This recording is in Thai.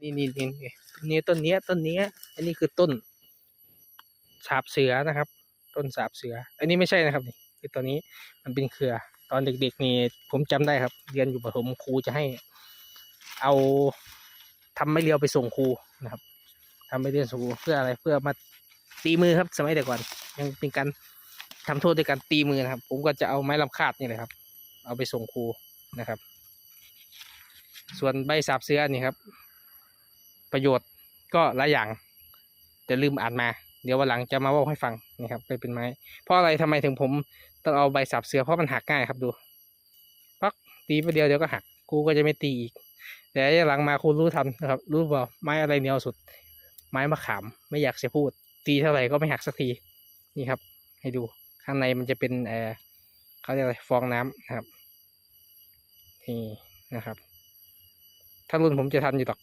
นี่นี่นี่นี่ต้นเนี้ยต้นเนี้ย อันนี้คือต้นสาบเสือนะครับ ต้นสาบเสือ อันนี้ไม่ใช่นะครับนี่คือตัวนี้มันเป็นเครือ ตอนเด็กๆนี่ผมจำได้ครับ เรียนอยู่ประถมครูจะให้ เอาทำไม่เรียวไปส่งครูนะครับทำไม่เรียวส่งครูเพื่ออะไรเพื่อมาตีมือครับ สมัยแต่ก่อน ยังเป็นการทำโทษด้วยการตีมือนะครับ ผมก็จะเอาไม้ลำคาดนี่แหละครับ เอาไปส่งครูนะครับ ส่วนใบสาบเสือนี่ครับ ประโยชน์ก็หลายอย่างจะลืมอ่านมา เดี๋ยววันหลังจะมาว่าให้ฟังนะครับไปเป็นไม้ เพราะอะไรทำไมถึงผมต้องเอาใบสับเสือเพราะมันหักง่ายครับดูปักตีไปเดียวเดี๋ยวก็หักครูก็จะไม่ตีอีก แต่หลังมาครูรู้ทันนะครับ รู้เปล่าไม้อะไรเหนียวสุด ไม้มะขามไม่อยากจะพูด ตีเท่าไหร่ก็ไม่หักสักทีนี่ครับ ให้ดูข้างในมันจะเป็นเออเขาเรียกอะไรฟองน้ำนะครับนี่นะครับ ถ้ารุ่นผมจะทันอยู่หรอก